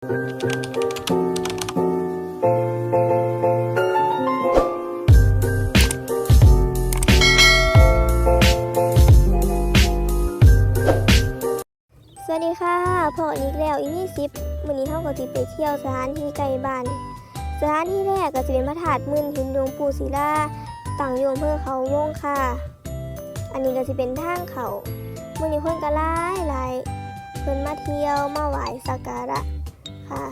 สวัสดีค่ะพออีกแล้วอีนี่ซิปวันนี้เท่ากับสิไปเที่ยวสถานที่ไกลบ้านสถานที่แรกก็จะเป็นพระธาตุมึนหินหลวงปูศิลาตั้งอยู่อำเภอเขาวงค่ะ อันนี้ก็จะเป็นทางเขามื่อนี้คนก็หลายหลายเพิ่นมาเที่ยวมาไหว้สักการะ ค่ะ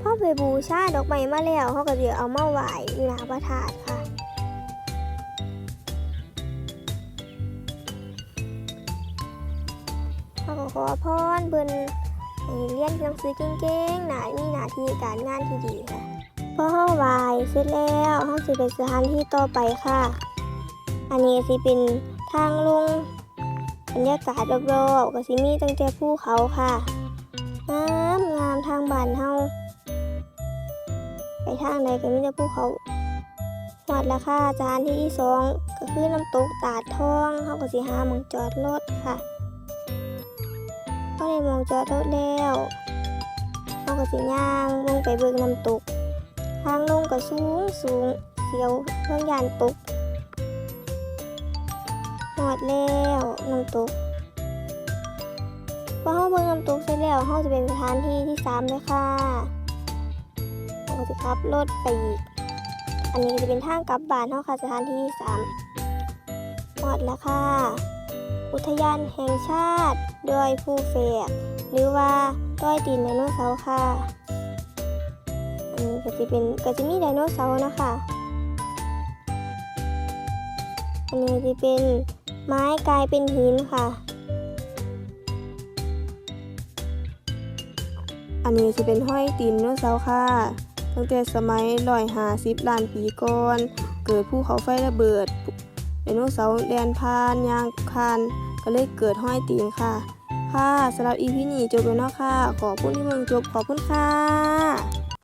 พ่อไปบูชาดอกไม้มาแล้วเขาก็จะเอามาไหว้หน้าพระธาตุค่ะ เขาก็ขอพรเพิ่นเรียนหนังสือเก่งๆ หนามีหน้าที่การงานที่ดีค่ะพอเฮาไหวายเสร็จแล้วเฮาสิไปสถานที่ต่อไปค่ะ อันนี้สิเป็นทางลงบรรยากาศรอบๆก็สิมีตั้งแต่ภูเขาค่ะ งามงามทางบ้านเฮาไปทางใดก็มีแต่ภูเขาหอดแล้วค่ะสถานที่สองก็คือน้ำตกตาดทองเฮาก็สิหาหมองจอดรถค่ะก็ได้มองจอดรถแล้วเขาก็สิย่างลงไปเบิกน้ำตก ทางลงก็สูงสูงเสียวเพื่องยานตกหอดแล้วน้ำตก พอเขาเบิกน้ำตกเสร็จแล้วเขาจะเป็นสถานที่ที่สามเลยค่ะเขาจะขับรถไปอีก อันนี้จะเป็นทางกลับบ้านเขาค่ะสถานที่ที่สามหอดแล้วค่ะ อุทยานแห่งชาติดอยภูแฝกหรือว่าดอยตีนไดโนเสาร์ค่ะ อันนี้ก็จะเป็นก็จะมีไดโนเสาร์นะคะ อันนี้จะเป็นไม้กลายเป็นหินค่ะ อันนี้จะเป็นห้อยตีนโนเสาร์ค่ะ ตั้งแต่สมัยร้อยหาสิบล้านปีก่อน เกิดภูเขาไฟระเบิดไดโนเสาร์แลนพานยางคานก็เลยเกิดห้อยตีนค่ะ ค่ะสำหรับอีพีนี้จบแล้วเนาะค่ะ ขอบคุณที่มึงจบขอบคุณค่ะ